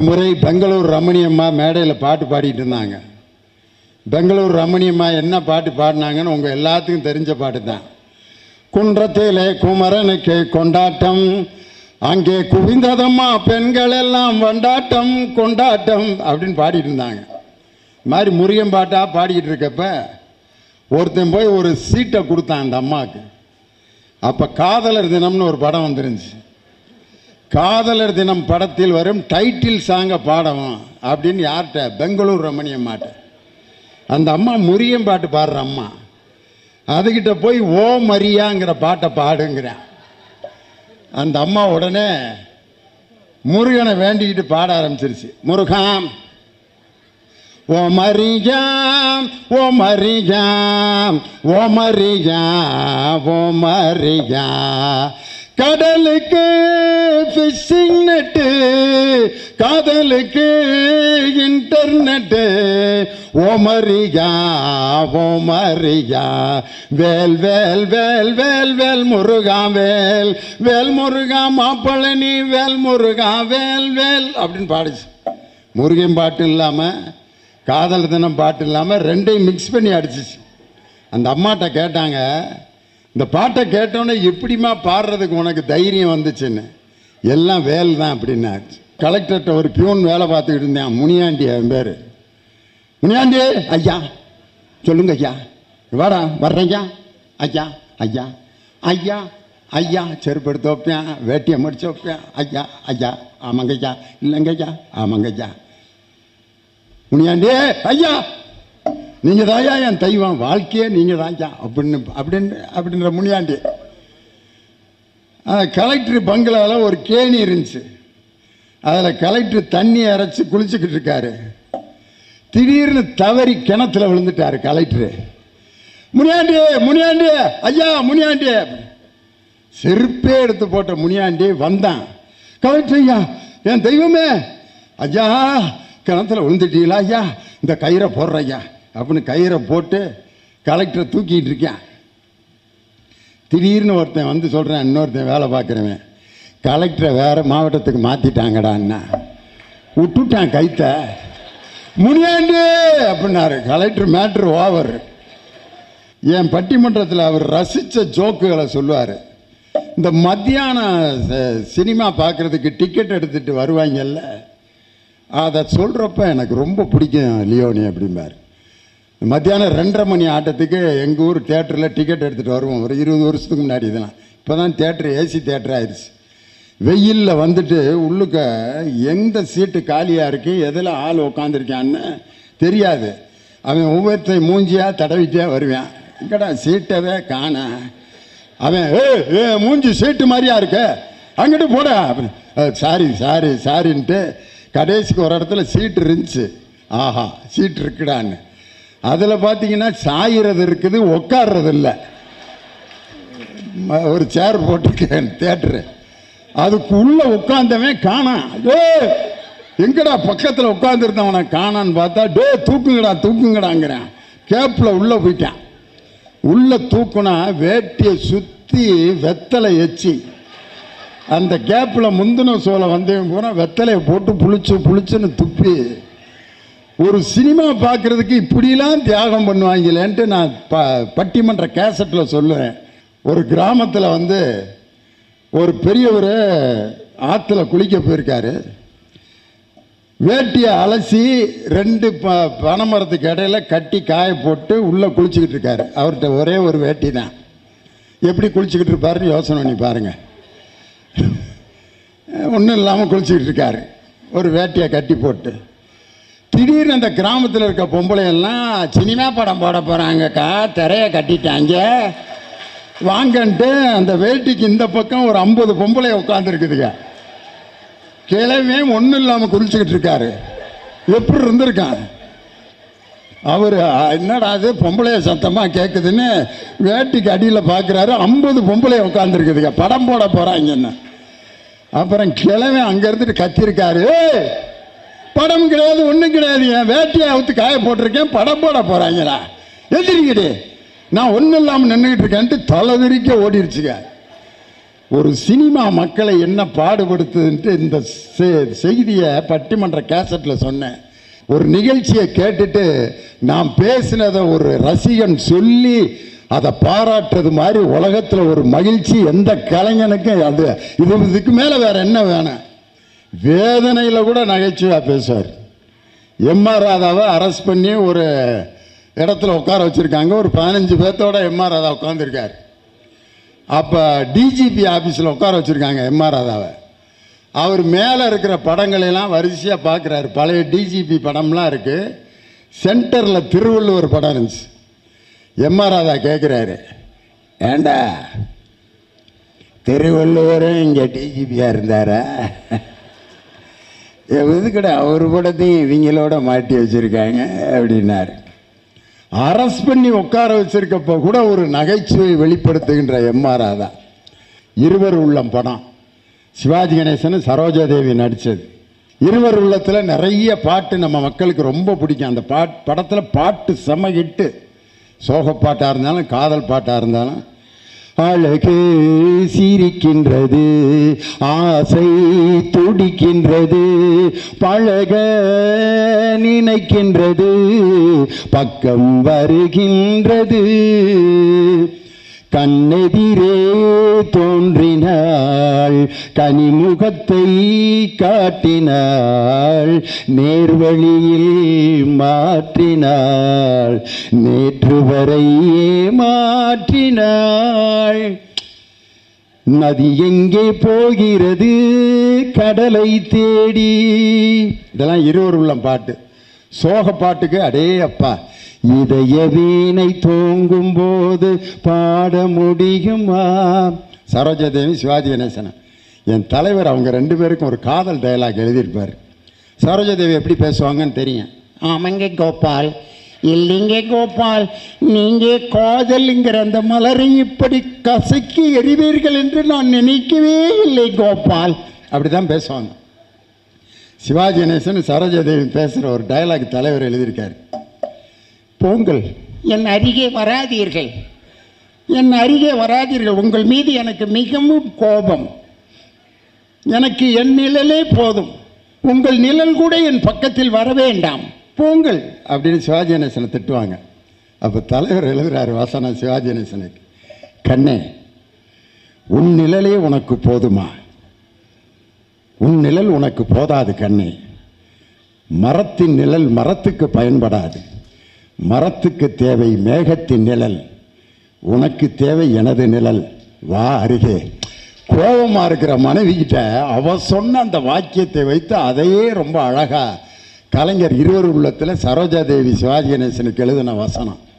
முறை பெங்களூர் ரமணியம்மா மேடையில் பாட்டு பாடிட்டு இருந்தாங்க. பெங்களூர் ரமணியம்மா என்ன பாட்டு பாடினாங்கன்னு உங்கள் எல்லாத்துக்கும் தெரிஞ்ச பாட்டு தான். குன்றத்திலே குமரனுக்கு கொண்டாட்டம் அங்கே குவிந்ததம்மா பெண்கள் எல்லாம் வண்டாட்டம் கொண்டாட்டம் அப்படின்னு பாடிட்டு இருந்தாங்க. இது மாதிரி முருகன் பாட்டாக பாடிக்கிட்டு இருக்கப்ப ஒருத்தன் போய் ஒரு சீட்டை கொடுத்தான் அந்த அம்மாவுக்கு. அப்போ காதலர் தினம்னு ஒரு படம் வந்துருந்துச்சு. காதலர் தினம் படத்தில் வரும் டைட்டில் சாங்கை பாடவும் அப்படின்னு யார்கிட்ட? பெங்களூர் ரமணியம்மாட்ட. அந்த அம்மா முரியம் பாட்டு பாடுற அம்மா. அதுகிட்ட போய் ஓ மரியாங்கிற பாட்டை பாடுங்கிறேன். அந்த அம்மா உடனே முருகனை வேண்டிக்கிட்டு பாட ஆரம்பிச்சிருச்சு. முருகாம் ஓ மரியாம் ஓ மரியாம் ஓ மரியா ஓ மரியா கடலுக்கு ஃபிஷிங் நெட்டு காதலுக்கு internet oh Maria oh Maria வேல் வேல் வேல் வேல் வேல் முருகா வேல் வேல் முருகா மாப்பழனி வேல் முருகா வேல் வேல் அப்படின்னு பாடுச்சு. முருகன் பாட்டு இல்லாமல் காதல் தினம் பாட்டு இல்லாமல் ரெண்டையும் மிக்ஸ் பண்ணி அடிச்சிச்சு. அந்த அம்மாட்ட கேட்டாங்க இந்த பாட்டை கேட்டோன்னே எப்படிம்மா பாடுறதுக்கு உனக்கு தைரியம் வந்துச்சுன்னு. எல்லாம் வேல் தான் அப்படின்னாச்சு கலெக்டர்கிட்ட ஒரு பியூன் வேலை பார்த்துக்கிட்டு இருந்தேன். முனியாண்டி என் பேர். முனியாண்டி ஐயா. சொல்லுங்க ஐயா. வாடா வர்றேங்க ஐயா ஐயா. ஐயா ஐயா. செருப்பு எடுத்து வைப்பேன். வேட்டியை முடிச்சு வைப்பேன். ஐயா ஐயா. ஆமாங்க ஐயா. இல்லைங்க ஐயா. ஆமாங்க ஐயா. முனியாண்டி ஐயா. நீங்கள் தாயா என் தெய்வம். வாழ்க்கையே நீங்கள் தாயா அப்படின்னு அப்படின்னு அப்படின்ற முனியாண்டி. கலெக்டர் பங்களாவில் ஒரு கேணி இருந்துச்சு. அதில் கலெக்டர் தண்ணி அரைச்சி குளிச்சுக்கிட்டு இருக்காரு. திடீர்னு தவறி கிணத்துல விழுந்துட்டாரு கலெக்டர் முனியாண்டி முனியாண்டி ஐயா முனியாண்டி. செருப்பே எடுத்து போட்ட முனியாண்டி வந்தான். கலெக்டர் ஐயா என் தெய்வமே. ஐயா கிணத்துல விழுந்துட்டீங்களா ஐயா? இந்த கயிறை போடுற ஐயா. அப்படின்னு கயிறை போட்டு கலெக்டரை தூக்கிட்டு இருக்கேன். திடீர்னு ஒருத்தன் வந்து சொல்கிறேன் இன்னொருத்தன் வேலை பார்க்குறவன். கலெக்டரை வேறு மாவட்டத்துக்கு மாற்றிட்டாங்கடா அண்ணா. விட்டுட்டான் கைத்த. முனியாண்டு! அப்படின்னாரு. Collector matter over. என் பட்டிமன்றத்தில் அவர் ரசித்த ஜோக்குகளை சொல்லுவார். இந்த மத்தியானம் சினிமா பார்க்குறதுக்கு டிக்கெட் எடுத்துகிட்டு வருவாங்கல்ல அதை சொல்கிறப்ப எனக்கு ரொம்ப பிடிக்கும் லியோனி அப்படிம்பார். மத்தியானம் ரெண்டரை மணி ஆட்டத்துக்கு எங்கள் ஊர் தேட்டரில் டிக்கெட் எடுத்துகிட்டு வருவோம். ஒரு இருபது வருஷத்துக்கு முன்னாடி இதெல்லாம். இப்போ தான் தேட்டர் ஏசி தேட்டர் ஆயிடுச்சு வெயிலில் வந்துட்டு உள்ளுக்க எந்த சீட்டு காலியாக இருக்குது எதில் ஆள் உக்காந்துருக்கான்னு தெரியாது. அவன் ஒவ்வொருத்தையும் மூஞ்சியாக தடவிட்டே வருவான். இங்கடா சீட்டவே காண? அவன் ஏ ஏ மூஞ்சி சீட்டு மாதிரியா இருக்க? அங்கிட்டு போட. சாரி சாரி சாரின்ட்டு கடைசிக்கு ஒரு இடத்துல சீட்டு இருந்துச்சு. ஆஹா சீட்டு இருக்குடான்னு. அதில் பார்த்தீங்கன்னா சாயிறது இருக்குது உட்கார்றது இல்லை ஒரு சேர் போட்டிருக்கேன் தேட்டரு அதுக்குள்ளே உட்காந்தவன் காணான் டே எங்கடா பக்கத்தில் உட்காந்துருந்தவனை காணான்னு பார்த்தா டே தூக்குங்கடா தூக்குங்கடாங்கிறேன். கேப்பில் உள்ளே போயிட்டான். உள்ளே தூக்குனா வேட்டியை சுற்றி வெத்தலை எச்சி. அந்த கேப்பில் முந்தின சோலை வந்தவன் பூரா வெத்தலையை போட்டு புளிச்சு புளிச்சுன்னு துப்பி ஒரு சினிமா பார்க்கறதுக்கு இப்படிலாம் தியாகம் பண்ணுவாங்களேன்ட்டு நான் ப பட்டிமன்ற கேசட்டில் சொல்லுவேன் ஒரு கிராமத்தில் வந்து ஒரு பெரியவர் ஆற்றுல குளிக்க போயிருக்காரு. வேட்டியை அலசி ரெண்டு ப பனைமரத்துக்கு இடையில கட்டி காய போட்டு உள்ளே குளிச்சுக்கிட்டு இருக்காரு. அவர்கிட்ட ஒரே ஒரு வேட்டி தான். எப்படி குளிச்சுக்கிட்டு இருப்பாருன்னு யோசனை பண்ணி பாருங்கள் ஒன்றும் இல்லாமல் குளிச்சுக்கிட்டு இருக்காரு. ஒரு வேட்டியை கட்டி போட்டு. திடீர்னு அந்த கிராமத்தில் இருக்க பொம்பளை எல்லாம் சினிமா படம் போட போகிறாங்கக்கா திரையை கட்டிட்டாங்க. வாங்கன்ட்டு அந்த வேட்டிக்கு இந்த பக்கம் ஒரு ஐம்பது பொம்பளை உட்காந்துருக்குதுங்க கிழமே ஒன்றும் இல்லாமல் குளிச்சுக்கிட்டு இருக்காரு. எப்படி இருந்திருக்கான்? அவர் என்னடா அது பொம்பளைய சத்தமாக கேட்குதுன்னு வேட்டிக்கு அடியில் பார்க்குறாரு ஐம்பது பொம்பளை உட்காந்துருக்குதுங்க படம் போட போகிறாங்கன்னு அப்புறம் கிழமை அங்கே இருந்துட்டு கத்திருக்காரு. படம் கிடையாது ஒன்றும் கிடையாது. என் வேட்டியை அவுத்து காய போட்டிருக்கேன் படம் போட போகிறாங்களா எதிரிங்கடி நான் ஒன்றும் இல்லாமல் நின்றுக்கிட்டு இருக்கேன்ட்டு தலை விரிக்க ஒரு சினிமா மக்களை என்ன பாடுபடுத்துதுன்ட்டு இந்த செ- செய்தியை பட்டிமன்ற கேசட்டில் சொன்னேன். ஒரு நிகழ்ச்சியை கேட்டுட்டு நான் பேசினதை ஒரு ரசிகன் சொல்லி அதை பாராட்டுறது மாதிரி உலகத்தில் ஒரு மகிழ்ச்சி எந்த கலைஞனுக்கும் அது இது இதுக்கு மேலே வேறு என்ன வேணும்? வேதனையில் கூட நகைச்சுவாக பேசுவார். எம்ஆர் ராதாவை அரெஸ்ட் பண்ணி ஒரு இடத்துல உட்கார வச்சுருக்காங்க. ஒரு பதினஞ்சு பேர்த்தோட எம்ஆர் ராதா உட்காந்துருக்கார் அப்போ டிஜிபி ஆஃபீஸில் உட்கார வச்சுருக்காங்க எம்ஆர் ராதாவை. அவர் மேலே இருக்கிற படங்களெல்லாம் வரிசையாக பார்க்குறாரு பழைய டிஜிபி படம்லாம் இருக்குது சென்டரில் திருவள்ளுவர் படம் இருந்துச்சு. எம்ஆர் ராதா கேட்குறாரு ஏண்டா? திருவள்ளுவரும் இங்கே டிஜிபியாக இருந்தாரா? எதுக்கடா அவர் படத்தையும் இவங்களோட மாட்டி வச்சுருக்காங்க அப்படின்னாரு. அரஸ்ட் பண்ணி உட்கார வச்சுருக்கப்போ கூட ஒரு நகைச்சுவை வெளிப்படுத்துகின்ற எம்ஆர்ஆ தான். இருவர் உள்ளம் படம் சிவாஜி கணேசன் சரோஜாதேவி நடித்தது இருவர் உள்ளத்தில் நிறைய பாட்டு நம்ம மக்களுக்கு ரொம்ப பிடிக்கும். அந்த பாட் படத்தில் பாட்டு செம ஹிட்டு சோகப்பாட்டாக இருந்தாலும் காதல் பாட்டாக இருந்தாலும் அழகு சிரிக்கின்றது ஆசை துடிக்கின்றது பழக நினைக்கின்றது பக்கம் வருகின்றது. கண்ணெதிரே தோன்றினாள் கனிமுகத்தை காட்டினாள் நேர்வழியில் மாற்றினாள் நேற்று வரையே மாற்றினாள் நதி எங்கே போகிறது? கடலை தேடி. இதெல்லாம் இருவர் உள்ளம் பாட்டு. சோக பாட்டுக்கு அடே அப்பா இதய வீணை தூங்கும் போது பாட முடியுமா? சரோஜாதேவி சிவாஜி கணேசன். என் தலைவர் அவங்க ரெண்டு பேருக்கும் ஒரு காதல் டயலாக் எழுதியிருப்பார். சரோஜாதேவி எப்படி பேசுவாங்கன்னு தெரியும்? ஆமாங்க கோபால். இல்லைங்க கோபால் நீங்க காதலுங்கிற அந்த மலரை இப்படி கசக்கி எறிவீர்கள் என்று நான் நினைக்கவே இல்லை கோபால். அப்படிதான் பேசுவாங்க. சிவாஜி கணேசன் சரோஜாதேவி பேசுகிற ஒரு டயலாக் தலைவர் எழுதியிருக்காரு. போங்கள். என் அருகே வராதீர்கள். என் அருகே வராதீர்கள். உங்கள் மீது எனக்கு மிகவும் கோபம். எனக்கு என் நிழலே போதும். உங்கள் நிழல் கூட என் பக்கத்தில் வர வேண்டாம். போங்கள். அப்படின்னு சிவாஜி கணேசனை திட்டுவாங்க. அப்போ தலைவர் எழுதுறாரு வாசனா சிவாஜி கணேசனுக்கு கண்ணே உன் நிழலே உனக்கு போதுமா? உன் நிழல் உனக்கு போதாது கண்ணே. மரத்தின் நிழல் மரத்துக்கு பயன்படாது. மரத்துக்கு தேவை மேகத்தின் நிழல். உனக்கு தேவை எனது நிழல். வா அருகே. கோபமாக இருக்கிற மனைவி கிட்ட அவ சொன்ன அந்த வாக்கியத்தை வைத்து அதையே ரொம்ப அழகாக கலைஞர் இருவர் உள்ளத்தில் சரோஜாதேவி சிவாஜி கணேசனுக்கு எழுதின வசனம்.